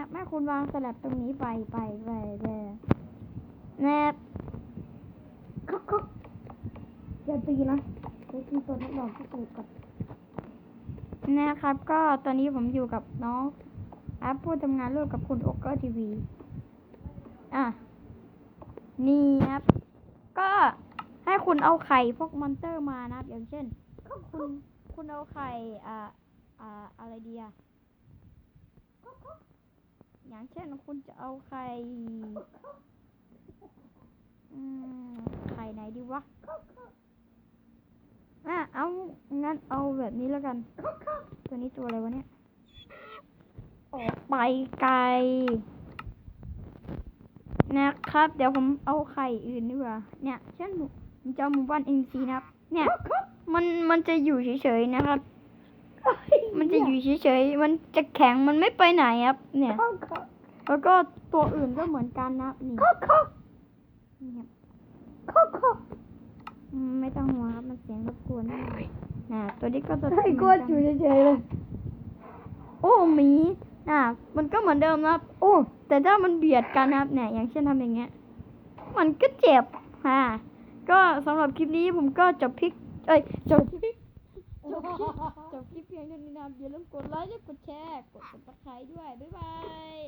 นะแม่คุณวางสลับตรงนี้ไปไปไปเลยนะคักคักอย่าตีนะเดี๋ยวตีตัวทดลองพิสูจน์ก่อนนะครับ ก็ตอนนี้ผมอยู่กับน้องแอปผู้ทำงานร่วมกับคุณโอเกอร์ทีวีอะ นี่ครับ ก็ให้คุณเอาไข่พวกมอนเตอร์มานะครับอย่างเช่นคุณคุณเอาไข่อ่าอ่าอะไรดีอะ อย่างเช่นคุณจะเอาไข่อืมไข่ไหนดีวะอะเอางั้นเอาแบบนี้แล้วกัน ตัวนี้ตัวอะไรวะเนี่ย ออกไปไกลนะครับ เดี๋ยวผมเอาไข่อื่นดีกว่า เนี่ยเช่นผมจะเอาหมู่บ้านเอ็นซีนะครับ เนี่ย มันมันจะอยู่เฉยๆนะครับ มันจะอยู่เฉยๆ มันจะแข็ง มันไม่ไปไหนครับ เนี่ยคักคักแล้วก็ตัวอื่นก็เหมือนกันนะครับนี่คักคักนี่ครับคักคักอืมไม่ต้องห่วงครับ มันเสียงรบกวนนะน่ะ ตัวนี้ก็จะไอ้กวดอยู่เฉยๆเลย โอ้หมีน่ะ มันก็เหมือนเดิมนะครับ โอ้ แต่ถ้ามันเบียดกันนะครับ เนี่ย อย่างเช่นทำอย่างเงี้ย มันก็เจ็บฮ่าก็สำหรับคลิปนี้ผมก็จบคลิปเอ้ย จบคลิปจ บคลิปจบคลิปเพียงเท่านี้นะอย่าลืมกดไลค์และกดแชร์ กดติดตามด้วย บ๊ายบาย